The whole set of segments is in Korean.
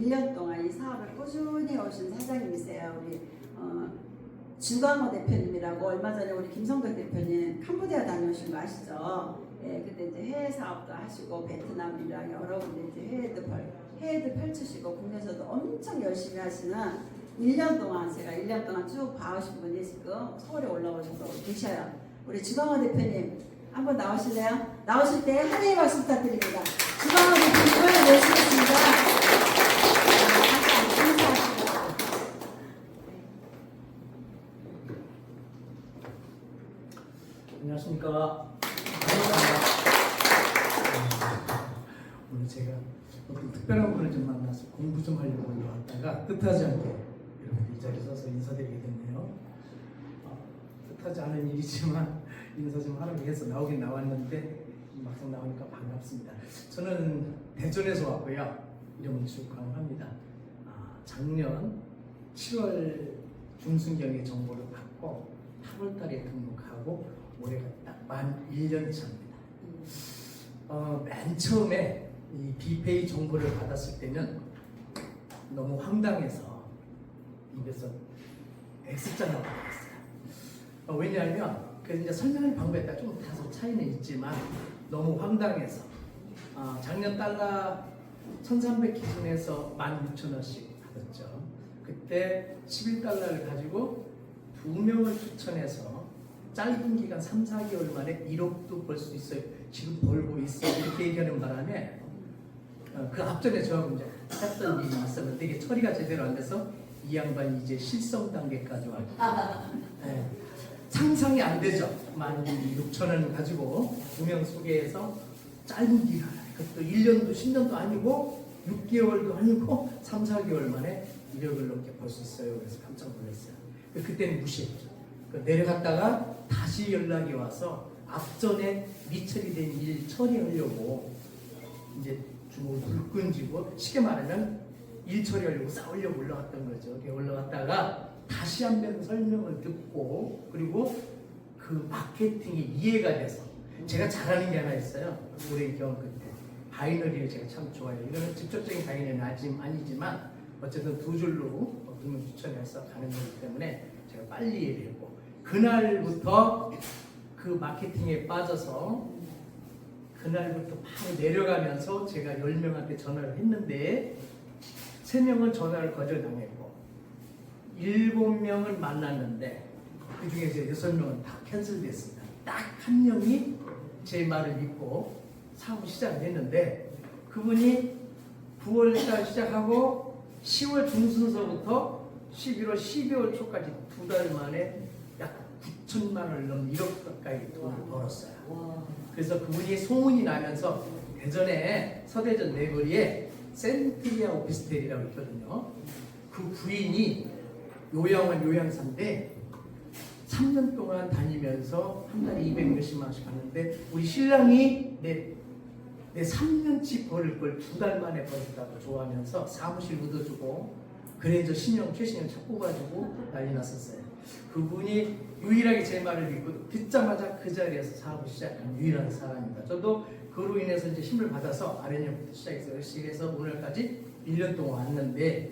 1년 동안 이 사업을 꾸준히 오신 사장님이세요. 우리 어, 주광호 대표님이라고 얼마 전에 우리 김성덕 대표님 캄보디아 다녀오신 거 아시죠? 예, 그때 이제 해외 사업도 하시고 베트남이랑 여러 군데 이제 해외도 펼, 해외도 펼치시고 국내에서도 엄청 열심히 하시는 1년 동안 제가 1년 동안 쭉 봐오신 분이 지금 서울에 올라오셔서 계셔요. 우리 주광호 대표님 한번 나오실래요? 나오실 때 하나의 말씀 부탁드립니다. 주광호 대표님을 모시겠습니다. 잠깐 인사하시고. 안녕하십니까. 오늘 제가 어떤 특별한 분을 좀 만나서 공부 좀 하려고 왔다가 뜻하지 않게 이렇게 이 자리에 서서 인사드리게 됐네요. 어, 뜻하지 않은 일이지만 인사 좀 하라고 해서 나오긴 나왔는데 막상 나오니까 반갑습니다. 저는 대전에서 왔고요. 이름은 주광합니다. 아, 작년 7월 중순경에 정보를 받고 8월달에 등록하고 올해가 딱만 1년 차입니다. 어, 맨 처음에 이 비페이 정보를 받았을 때는 너무 황당해서 입에서 X자가 나왔어요. 어, 왜냐하면 그 이제 설명하는 방법에 따라 좀 다소 차이는 있지만 너무 황당해서 아, 작년 달러 1300 기준에서 16,000원씩 받았죠. 그때 11달러를 가지고 두 명을 추천해서 짧은 기간 3, 4개월 만에 1억도 벌 수 있어요. 지금 벌고 있어. 이렇게 얘기하는 바람에 어, 그 앞전에 저하고 이제 했던 일이 있었는데 이게 처리가 제대로 안 돼서 이 양반이 이제 실성 단계까지 왔고 네. 상상이 안 되죠. 16,000원 가지고 두명 소개해서 짧은 기간 그것도 1년도 10년도 아니고 6개월도 아니고 3, 4개월 만에 1억을 넘게 벌 수 있어요. 그래서 깜짝 놀랐어요. 그때는 무시했죠. 그 내려갔다가 다시 연락이 와서 앞전에 미처리 된 일 처리하려고 이제 주먹을 불끈 쥐고 쉽게 말하면 일 처리하려고 싸우려고 올라갔던 거죠. 이렇게 올라갔다가 다시 한 번 설명을 듣고 그리고 그 마케팅이 이해가 돼서 제가 잘하는 게 하나 있어요. 올해 경험 끝에 바이너리를 제가 참 좋아해요. 이거는 직접적인 바이너리는 아직 아니지만 어쨌든 두 줄로 두명 추천해서 가는 거기 때문에 제가 빨리 이해되고 그날부터 그 마케팅에 빠져서 그날부터 바로 내려가면서 제가 10명한테 전화를 했는데 3명은 전화를 거절당했고 7명을 만났는데 그 중에서 6명은 다 캔슬됐습니다. 딱 한 명이 제 말을 믿고 사업 시작을 했는데 그분이 9월달 시작하고 10월 중순서부터 11월, 12월 초까지 두 달 만에 약 9천만 원을 넘는 1억 가까이 돈을 벌었어요. 와. 그래서 그분이 소문이 나면서 대전에 서대전 내거리에 센트리아 오피스텔이라고 있거든요. 그 부인이 요양원 요양사인데 3년 동안 다니면서 한 달에 200 몇십만 원씩 하는데 우리 신랑이 내, 내 3년치 벌을 걸 두 달 만에 벌었다고 좋아하면서 사무실 묻어주고 그래서 신용 최신용 차 뽑아주고 난리 났었어요. 그분이 유일하게 제 말을 믿고 듣자마자 그 자리에서 사업을 시작한 유일한 사람입니다. 저도 그로 인해서 이제 힘을 받아서 아랫년부터 시작해서 열심히 해서 오늘까지 1년 동안 왔는데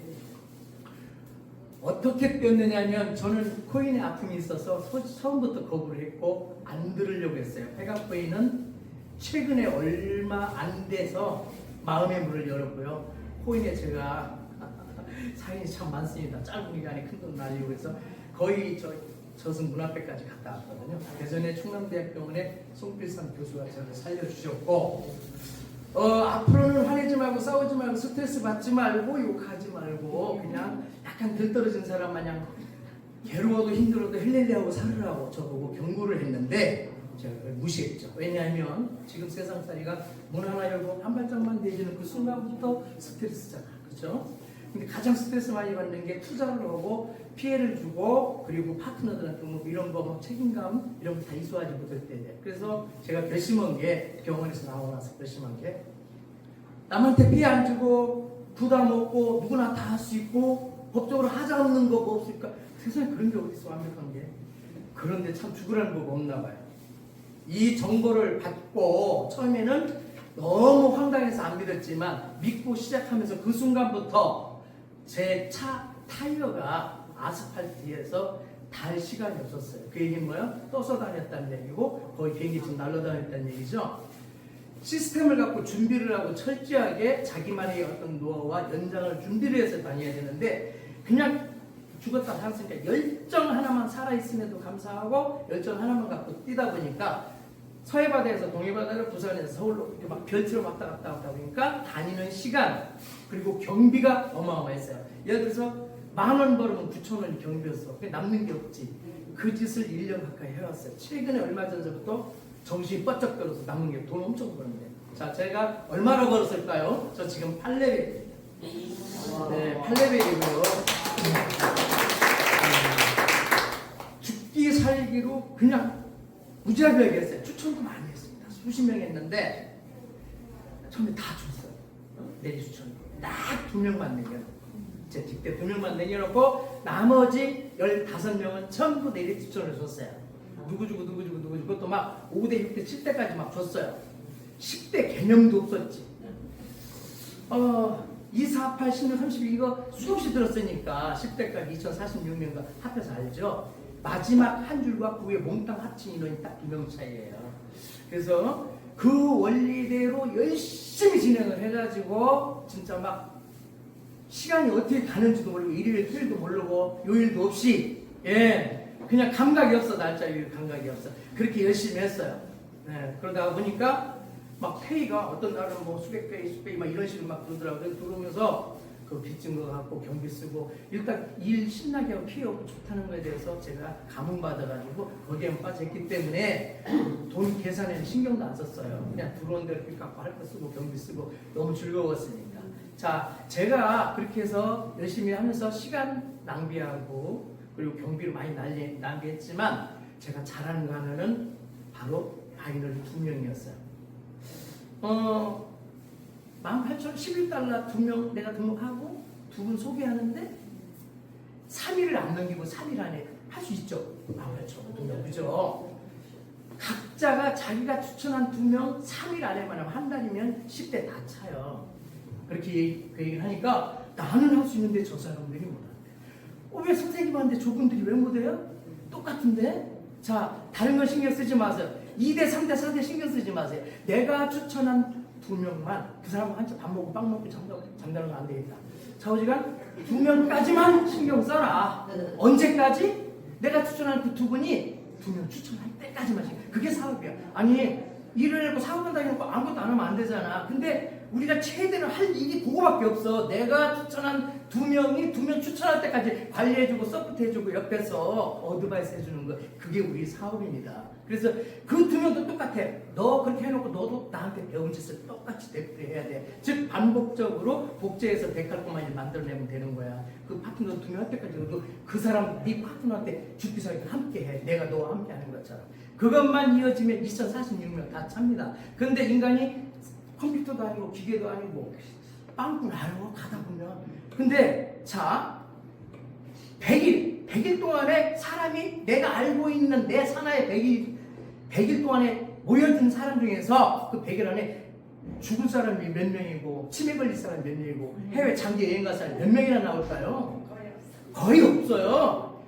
어떻게 뛰었느냐면 저는 코인에 아픔이 있어서 서- 처음부터 거부를 했고 안 들으려고 했어요. 페가코인은 최근에 얼마 안 돼서 마음의 문을 열었고요. 코인에 제가 사인이 참 많습니다. 짧은 기간에 큰 돈 날리고 해서 거의 저 저승 문 앞에까지 갔다 왔거든요. 예전에 충남대학병원에 송필삼 교수가 저를 살려주셨고 어, 앞으로는 화내지 말고 싸우지 말고 스트레스 받지 말고 욕하지 말고 그냥 약간 들떨어진 사람 마냥 괴로워도 힘들어도 헬렐레하고 살으라고 저보고 경고를 했는데 제가 그걸 무시했죠. 왜냐하면 지금 세상살이가 문 하나 열고 한 발짝만 내지는 그 순간부터 스트레스잖아. 그렇죠? 근데 가장 스트레스 많이 받는 게 투자를 하고 피해를 주고 그리고 파트너들한테 뭐 이런 거뭐 책임감 이런 거 다 이수하지 못할 때. 그래서 제가 결심한 게 병원에서 나서 결심한 게 남한테 피해 안 주고 부담 없고 누구나 다 할 수 있고 법적으로 하자 없는 거뭐 없을까 세상에 그런 게 어딨어 완벽한 게. 그런데 참 죽으라는 법가 없나 봐요. 이 정보를 받고 처음에는 너무 황당해서 안 믿었지만 믿고 시작하면서 그 순간부터 제 차 타이어가 아스팔트에서 달 시간이 없었어요. 그 얘기는 뭐예요? 떠서 다녔다는 얘기고 거의 비행기 지금 날아다녔다는 얘기죠. 시스템을 갖고 준비를 하고 철저하게 자기만의 어떤 노하우와 연장을 준비를 해서 다녀야 되는데 그냥 죽었다 살았으니까 열정 하나만 살아있음에도 감사하고 열정 하나만 갖고 뛰다 보니까 서해바다에서 동해바다를 부산에서 서울로 이렇게 막 별치로 왔다 갔다 왔다 보니까 다니는 시간 그리고 경비가 어마어마했어요. 예를 들어서 만 원 벌으면 9천 원이 경비였어. 남는 게 없지. 그 짓을 1년 가까이 해왔어요. 최근에 얼마 전부터 정신이 들어서 남는 게돈 엄청 버는데. 자, 제가 얼마나 벌었을까요? 저 지금 8레벨. 네, 8레벨이고요. 죽기 살기로 그냥 무지하게 했어요. 추천도 많이 했습니다. 수십 명 했는데 처음에 다 줬어요. 내리 추천. 딱 두 명만 내려. 제 직대 두 명만 내려놓고 나머지 15명은 전부 내리 추천을 줬어요. 누구 주고 누구 주고 누구 주고 또 막 5대 6대 7대까지 막 줬어요. 10대 개념도 없었지. 어, 2, 4, 8, 16, 32 이거 수없이 들었으니까 10대까지 2046명과 합해서 알죠. 마지막 한 줄과 그 위에 몽땅 합친 인원이 딱 두 명 차이예요. 그래서 그 원리대로 열심히 진행을 해가지고 진짜 막 시간이 어떻게 가는지도 모르고 일요일, 토요일도 모르고 요일도 없이 예 그냥 감각이 없어 날짜 요일 감각이 없어 그렇게 열심히 했어요. 예, 그러다가 보니까 막 페이가 어떤 날은 뭐 수백 페이, 수페이 막 이런 식으로 막 그러더라고요. 들어오면서 그 빚진 거 갖고 경비 쓰고 일단 일 신나게 하고 피해 없고 좋다는 거에 대해서 제가 감흥받아가지고 거기에 빠져있기 때문에 돈 계산에는 신경도 안 썼어요. 그냥 들어온 대로 빚 갚고 할 거 쓰고 경비 쓰고 너무 즐거웠으니까. 자, 제가 그렇게 해서 열심히 하면서 시간 낭비하고 그리고 경비를 많이 날리, 낭비했지만 제가 잘하는 거 하나는 바로 마이너리 두 명이었어요. 어, 18,000, 11달러 두 명 내가 등록하고 두 분 소개하는데 3일을 안 넘기고 3일 안에 할 수 있죠. 18,000, 두 명, 그죠? 각자가 자기가 추천한 두 명 3일 안에만 하면 한 달이면 10대 다 차요. 그렇게 그 얘기를 하니까 나는 할 수 있는데 저 사람들이 못한대. 어, 왜 선생님한테 저분들이 왜 못해요? 똑같은데? 자, 다른 건 신경 쓰지 마세요. 2대, 3대, 4대 신경 쓰지 마세요. 내가 추천한 두 명만 그 사람 한밥 먹고 빵 먹고 잠자, 잠자는 거 안 되겠다. 좌우지간 두 명까지만 신경 써라. 언제까지? 내가 추천한 그 두 분이 두 명 추천할 때까지만 신경 그게 사업이야. 아니 일을 해고 사업을 다니고 아무것도 안 하면 안 되잖아. 근데 우리가 최대로 할 일이 그거밖에 없어. 내가 추천한 두 명이 두 명 추천할 때까지 관리해주고 서포트해주고 옆에서 어드바이스 해주는 거 그게 우리 사업입니다. 그래서 그 두 명도 똑같아. 너 그렇게 해놓고 너도 나한테 배운 짓을 똑같이 되풀이해야 돼. 즉 반복적으로 복제해서 데칼코마니를 만들어내면 되는 거야. 그 파트너 두명할 때까지 너도 그 사람 네 파트너한테 죽기살기 함께 해. 내가 너와 함께 하는 것처럼. 그것만 이어지면 2046명 다 찹니다. 근데 인간이 컴퓨터도 아니고 기계도 아니고 빵꾸 나요 가다 보면. 근데 자 100일 100일 동안에 사람이 내가 알고 있는 내 산하의 100일 100일 동안에 모여든 사람 중에서 그 100일 안에 죽은 사람이 몇 명이고 치매 걸린 사람이 몇 명이고 해외 장기 여행 간 사람이 몇 명이나 나올까요? 거의 없어요.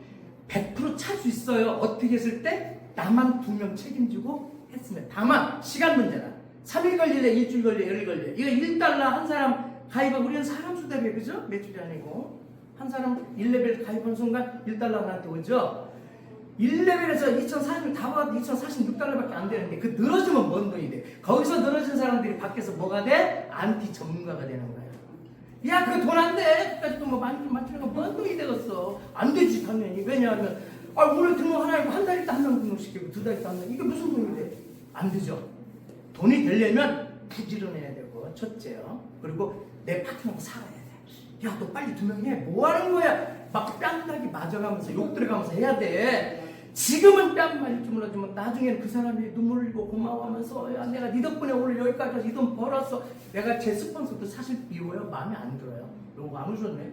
100%찰 수 있어요. 어떻게 했을 때? 나만 두 명 책임지고 했으면. 다만 시간 문제다. 3일 걸릴래, 일주일 걸릴래, 열일 걸릴래. 이거 1달러 한 사람 가입하고 우리는 사람 수 대비 그죠? 매출이 아니고. 한 사람 1레벨 가입한 순간 1달러 나한테 오죠? 1레벨에서 2040을 다 봐도 2040 6달러밖에 안 되는데 그 늘어지면 뭔 돈이 돼? 거기서 늘어진 사람들이 밖에서 뭐가 돼? 안티 전문가가 되는 거야. 야, 그 돈 안 돼! 그래서 뭐 맞추는 거뭔 돈이 되겠어? 안 되지, 당연히. 왜냐하면, 아, 오늘 등록 하나 있고 한 달 있다 한달 등록시키고 두 달 있다 한달 이게 무슨 돈이 돼? 안 되죠. 돈이 되려면 부지런해야 되고, 첫째요. 그리고 내 파트너하고 살아야 돼. 야, 너 빨리 두 명 해. 뭐 하는 거야? 막 뺨나기 맞아가면서 욕 들어가면서 해야 돼. 지금은 뺨 맞을지 몰라지만 나중에는 그 사람이 눈물 흘리고 고마워하면서 야 내가 네 덕분에 오늘 여기까지 와서 이 돈 벌었어. 내가 제 스폰서도 사실 미워요? 마음에 안 들어요? 요거 안 오셨네?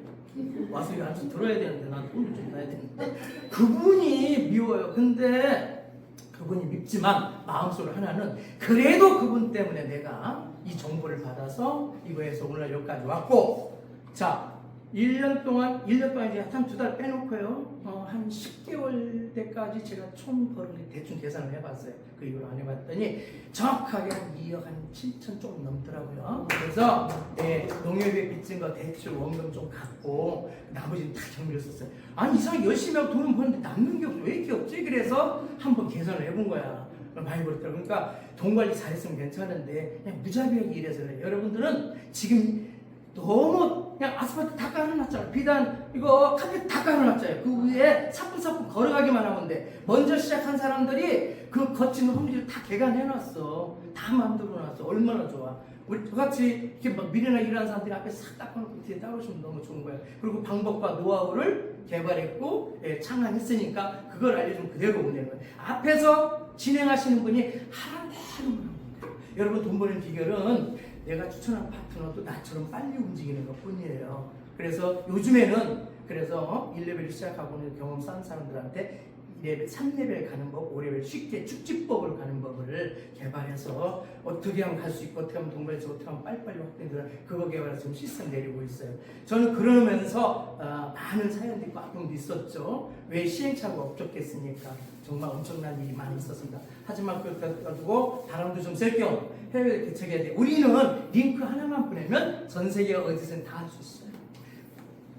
와서 이거 한번 들어야 되는데 난 돈을 좀 내야 되는데. 그분이 미워요. 근데 그분이 밉지만 마음속으로 하나는 그래도 그분 때문에 내가 이 정보를 받아서 이거에서 오늘 여기까지 왔고 자 1년 동안 1년 동안 이제 한 두 달 빼놓고요. 어, 한 10개월 때까지 제가 총 벌을 대충 계산을 해봤어요. 그 이후로 안 해봤더니 정확하게 한 2억 한 7천 조금 넘더라고요. 그래서 예, 농협에 빚진 거 대출 원금 좀 갚고 나머지는 다 정리를 썼어요. 아니 이상하게 열심히 하고 돈은 버는데 남는 게 없어. 왜 이렇게 없지? 그래서 한번 계산을 해본 거야. 많이 벌었더라고 그러니까 돈 관리 잘했으면 괜찮은데 그냥 무자비하게 일해서 그래 여러분들은 지금 너무 그냥 아스팔트 다 깔아놨잖아요. 비단 이거 카펫 다 깔아놨잖아요. 그 위에 사뿐사뿐 걸어가기만 하면 돼. 먼저 시작한 사람들이 그 거친 험지를 다 개간해놨어. 다 만들어놨어. 얼마나 좋아. 우리 저같이 이렇게 막 미래나 일하는 사람들이 앞에 싹 닦아놓고 뒤에 따라오시면 너무 좋은 거예요. 그리고 방법과 노하우를 개발했고 예, 창안했으니까 그걸 알려주면 그대로 보내는 거예요. 앞에서 진행하시는 분이 하라는 대로 하는 거예요. 여러분 돈 버는 비결은 내가 추천한 파트너도 나처럼 빨리 움직이는 것 뿐이에요. 그래서 요즘에는 그래서 1레벨 시작하고 는 경험 쌓은 사람들한테 2레벨, 3레벨 가는 법, 5레벨 쉽게 축지법을 가는 법을 개발해서 어떻게 하면 갈 수 있고 어떻게 하면 동반해서 어떻게 하면 빨리빨리 확대되나 그거 개발해서 지금 시스템 내리고 있어요. 저는 그러면서 어, 많은 사연들이 아픔도 있었죠. 왜 시행착오가 없었겠습니까? 정말 엄청난 일이 많이 있었습니다. 하지만 그렇다고 바람도 좀 쐴 겸 해외에 개척해야 돼. 우리는 링크 하나만 보내면 전 세계 어디서든 다 할 수 있어요.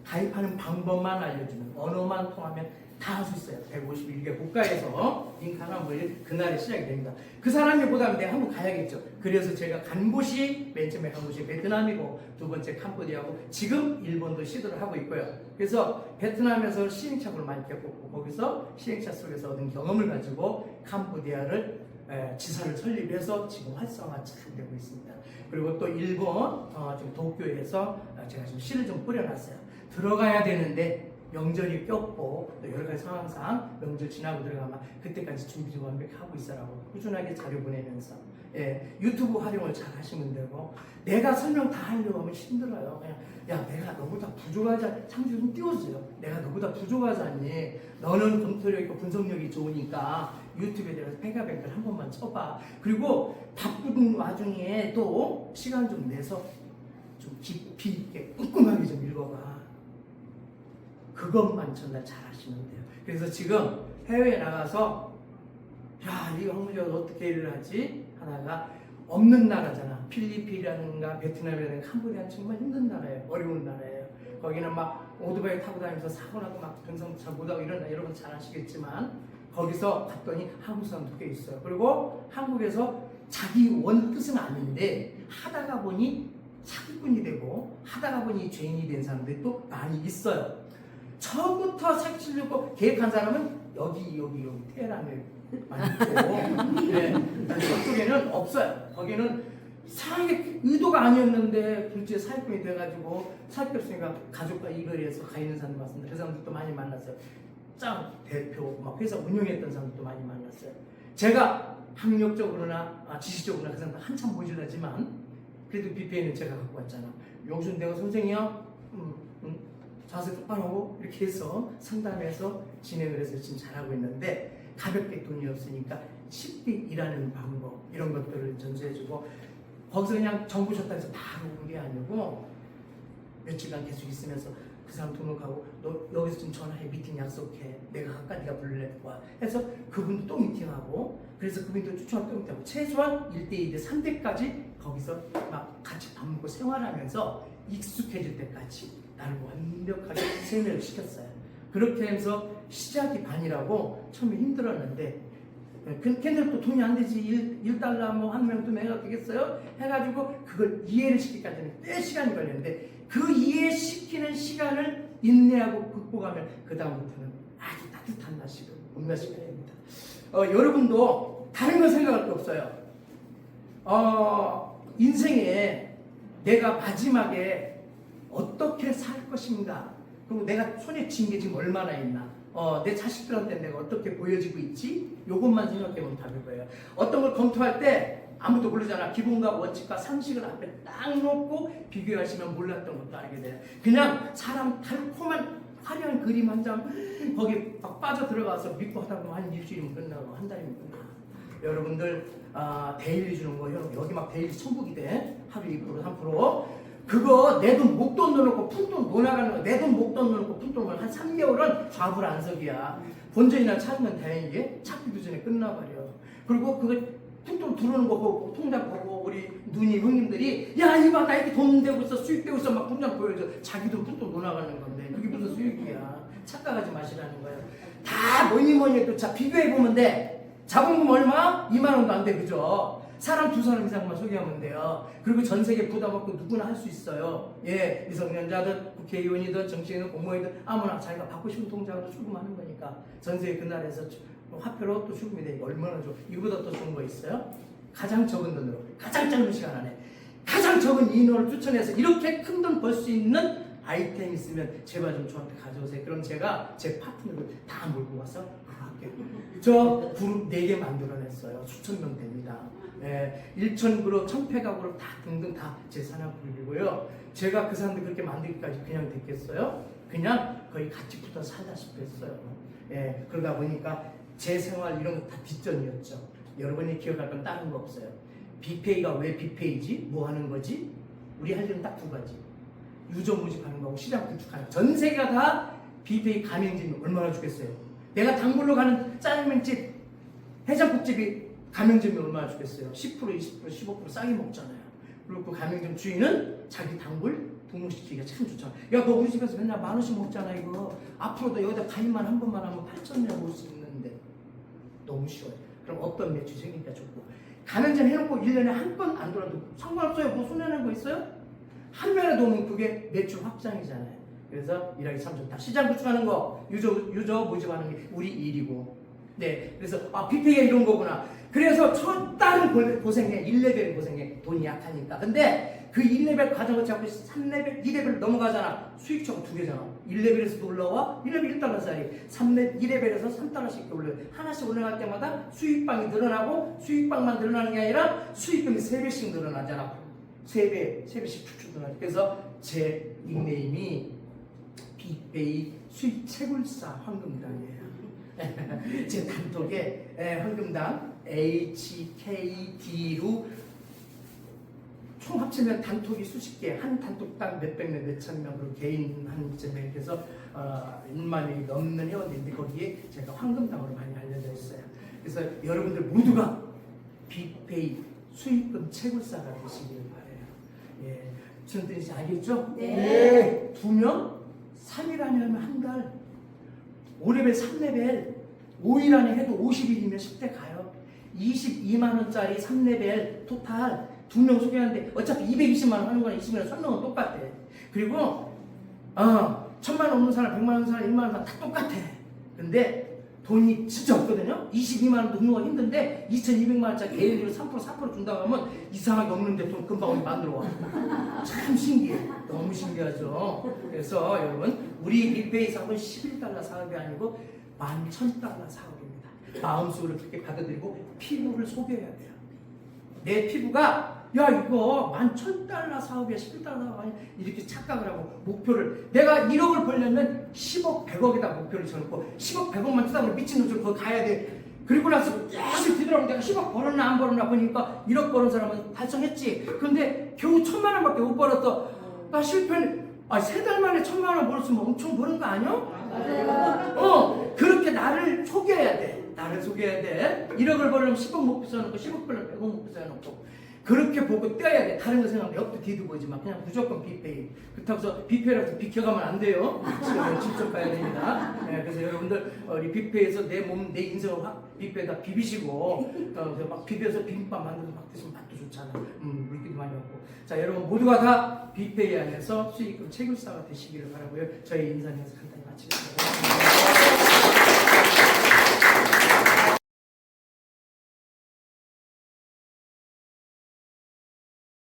가입하는 방법만 알려주면 언어만 통하면 다 할 수 있어요. 151개 국가에서 하나 보내면 그날이 시작이 됩니다. 그 사람이 보다면 내가 한번 가야겠죠. 그래서 제가 간 곳이 맨 처음에 간 곳이 베트남이고 두 번째 캄보디아고 지금 일본도 시도를 하고 있고요. 그래서 베트남에서 시행착오를 많이 겪었고 거기서 시행착 속에서 얻은 경험을 가지고 캄보디아를 에, 지사를 설립해서 지금 활성화 잘 되고 있습니다. 그리고 또 일본 어, 지금 도쿄에서 어, 제가 지금 씨를 좀 뿌려놨어요. 들어가야 되는데 명절이 꼈고 또 여러 가지 상황상 명절 지나고 들어가면 그때까지 준비 좀 완벽하고 있어라고 꾸준하게 자료 보내면서 예, 유튜브 활용을 잘 하시면 되고 내가 설명 다 하려고 하면 힘들어요. 그냥 야 내가 너보다 부족하지 않- 창조 좀 띄워주세요. 내가 너보다 부족하지 않니? 너는 검토력 있고 분석력이 좋으니까 유튜브에 대해서 팽가뱅글 한 번만 쳐봐. 그리고 바쁜 와중에 또 시간 좀 내서 좀 깊이 있게 꼼꼼하게 좀 읽어봐. 그것만 전달 잘 하시면 돼요. 그래서 지금 해외에 나가서 야, 이 황무지가 어떻게 일을 하지? 하다가 없는 나라잖아. 필리핀이라든가 베트남이라든가 캄보디아는 정말 힘든 나라예요. 어려운 나라예요. 거기는 막 오토바이 타고 다니면서 사고 나고 막잘 못하고 이런 나 여러분 잘 아시겠지만 거기서 갔더니 한국 사람도 꽤 있어요. 그리고 한국에서 자기 원 뜻은 아닌데 하다가 보니 사기꾼이 되고 하다가 보니 죄인이 된 사람들이 또 많이 있어요. 처음부터 사기치려고 계획한 사람은 여기 여기 여기 테헤란에 많이 있고 네. 저쪽에는 없어요. 거기는 상하게 의도가 아니었는데 둘째 사기꾼이 돼가지고 사기 없으니까 가족과 이거리에서 가 있는 사람들 많습니다. 그 사람들도 많이 만났어요. 짱 대표 막 회사 운영했던 사람들도 많이 만났어요. 제가 학력적으로나 아, 지식적으로나 그 사람들 한참 모질라지만 그래도 BPA는 제가 갖고 왔잖아. 여기서 내가 선생이야. 음, 음, 자세 똑바로 하고 이렇게 해서 상담해서 진행을 해서 지금 잘하고 있는데 가볍게 돈이 없으니까 쉽게 일하는 방법 이런 것들을 전수해주고 거기서 그냥 정부 줬다 해서 바로 온게 아니고 며칠간 계속 있으면서 그 사람 가고 너 여기서 좀 전화해 미팅 약속해 내가 아까? 네가 불러내 와 해서 그분도 또 미팅하고 그래서 그분도 추천하고 또 미팅하고 최소한 1대 2대 3대까지 거기서 막 같이 밥 먹고 생활하면서 익숙해질 때까지 나를 완벽하게 세뇌를 시켰어요 그렇게 해서 시작이 반이라고 처음에 힘들었는데 그 걔네도 돈이 안 되지 1, 1달러 뭐 한명두 명이 되겠어요? 해가지고 그걸 이해를 시키기까지는 꽤 시간이 걸렸는데 그 이해시키는 시간을 인내하고 극복하면 그 다음부터는 아주 따뜻한 날씨가 온날 시간입니다. 어, 여러분도 다른 거 생각할 거 없어요. 어, 인생에 내가 마지막에 어떻게 살 것인가 그리고 내가 손에 쥔 게 지금 얼마나 있나 어, 내 자식들한테 내가 어떻게 보여지고 있지? 요것만 생각해보면 답일 거예요. 어떤 걸 검토할 때 아무도 모르잖아. 기본과 원칙과 상식을 앞에 딱 놓고 비교하시면 몰랐던 것도 알게 돼요. 그냥 사람 달콤한 화려한 그림 한 장 거기 막 빠져 들어가서 믿고 하다 보면 한 일주일이면 끝나고 한 달이면 끝나. 여러분들 아, 데일리 주는 거 여기 막 데일리 천국이 돼? 하루 2% 3% 그거 내 돈 목돈 넣어놓고 푼돈 논아가는 거 내 돈 목돈 넣어놓고 푼돈을 한 3개월은 좌불안석이야. 본전이나 찾으면 다행이게? 찾기도 전에 끝나버려. 그리고 그거 푼돈 들어오는 거 보고 통장 보고 우리 누님 형님들이 야 이봐 나 이렇게 돈 되고 있어 수익 되고 있어 막 통장 보여줘. 자기도 푼돈 논아가는 건데 그게 무슨 수익이야? 착각하지 마시라는 거예요. 다 뭐니 뭐니 해도 자 비교해 보면 돼 자본금 얼마? 2만 원도 안 돼 그죠? 사람 두 사람 이상만 소개하면 돼요. 그리고 전 세계 부담 없고 누구나 할 수 있어요. 예, 미성년자든 국회의원이든 정치인이든 공무원이든 아무나 자기가 받고 싶은 통장으로 출금하는 거니까 전 세계 그날에서 주- 화폐로 또 출금이 되니까 얼마나 좋아. 이거보다 더 좋은 거 있어요? 가장 적은 돈으로 가장 짧은 시간 안에 가장 적은 인원을 추천해서 이렇게 큰 돈 벌 수 있는 아이템 있으면 제발 좀 저한테 가져오세요. 그럼 제가 제 파트너를 다 몰고 와서. 저 그룹 4개 만들어냈어요. 수천 명 됩니다. 예, 1천 그룹, 1000패가 그룹 다 등등 다 제 산하 그룹이고요. 제가 그 사람들 그렇게 만들기까지 그냥 됐겠어요? 그냥 거의 같이 붙어 살다시피 했어요. 예, 그러다 보니까 제 생활 이런 거 다 뒷전이었죠. 여러분이 기억할 건 다른 거 없어요. 비페이가 왜 비페이지? 뭐 하는 거지? 우리 할 일은 딱 두 가지. 유저 모집하는 거하고 시장 구축하는 거. 전 세계가 다 비페이 가맹점이 얼마나 주겠어요? 내가 단골로 가는 짜장면집, 해장국집이 가맹점이 얼마나 주겠어요? 10% 20% 15% 싸게 먹잖아요. 그리고 그 가맹점 주인은 자기 단골 등록시키기가 참 좋잖아. 야, 너 우리 집에서 맨날 만 원씩 먹잖아, 이거. 앞으로도 여기다 가입만 한 번만 하면 8천 원 먹을 수 있는데. 너무 쉬워요. 그럼 어떤 매출 생기니까 좋고. 가맹점 해놓고 1년에 한건안 돌아도 상관없어요. 뭐 손해는 거 있어요? 한 면에 도면 그게 매출 확장이잖아요. 그래서 일하기 참 좋다. 시장 구축하는 거, 유저, 유저 모집하는 게 우리 일이고. 네. 그래서, 아, 뷔페가 이런 거구나. 그래서 첫 달은 고- 고생해. 1레벨 고생해. 돈이 약하니까. 근데 그 1레벨 과정을 잡고 3레벨, 2레벨 넘어가잖아. 수익처가 두 개잖아. 1레벨에서 올라와. 1레벨 1달러 사이. 3레, 2레벨에서 3달러씩 올려. 하나씩 올라갈 때마다 수익방이 늘어나고 수익방만 늘어나는 게 아니라 수익금이 3배씩 늘어나잖아. 3배, 3배씩 축축 늘어나죠. 그래서 제 닉네임이 빅 베이 수익 채굴사 황금당이에요. 제 단톡에 에, 황금당 HKD로 총 합치면 단톡이 수십 개, 한 단톡당 몇백 명, 몇천 명, 그리고 개인 한 해서 어, 1만 명이 넘는 회원인데 거기에 제가 황금당으로 많이 알려져 있어요. 그래서 여러분들 모두가 빅페이 수익금 채굴사가 되시길 바래요. 예, 뜻인지 알겠죠? 네. 두 명, 3일 안에 하면 한 달, 5레벨, 3레벨, 5일 안에 해도 50일이면 10대 가요. 22만 원짜리 3레벨 토탈 두 명 소개하는데 어차피 220만 원 하는 거랑 20만 원선 넘은 똑같아. 그리고 어, 천만 원 없는 사람, 100만 원 없는 사람, 1만 원다 똑같아. 근데 돈이 진짜 없거든요. 22만 원 등록하기 힘든데 2,200만 원짜리 개인으로 3% 4% 준다고 하면 이상하게 없는데 돈 금방 우리 만들어 와. 참 신기해. 너무 신기하죠. 그래서 여러분 우리 빅페이 사업은 11달러 사업이 아니고 11,000달러 사업입니다. 마음속으로 그렇게 받아들이고 피부를 속여야 돼요. 내 피부가 야 이거 11,000달러 사업이야 11달러 사업 아니야 이렇게 착각을 하고 목표를 내가 1억을 벌려면 10억 100억에다 목표를 쳐놓고 10억 100억만 쓰다 보면 미친놈처럼 거기 가야 돼 그리고 나서 계속 뒤돌아보면 내가 10억 벌었나 안 벌었나 보니까 1억 버는 사람은 달성했지 근데 겨우 천만 원밖에 못 벌었어 나 실패 아세 달 만에 천만 원 벌었으면 엄청 버는 거 아니야? 맞아요. 어, 그렇게 나를 속여야 돼. 나를 속여야 돼. 1억을 벌려면 10억 목표 써놓고 10억 벌려면 100억 목표 써놓고 그렇게 보고 떼야 돼. 다른 거 생각하면 옆도 뒤도 보지 마. 그냥 무조건 빅페이. 그렇다고 해서 빅페이라고 비켜가면 안 돼요. 직접 가야 됩니다. 네, 그래서 여러분들 어, 우리 빅페이에서 내 몸, 내 인생을 확 빅페이에다 비비시고 어, 막 비벼서 비빔밥 만들어서 막 드시면 맛도 좋잖아. 음, 물기도 많이 없고. 자, 여러분 모두가 다 빅페이 안에서 수익금 채굴사가 되시기를 바라고요. 저희 인사에서 간단히 마치겠습니다.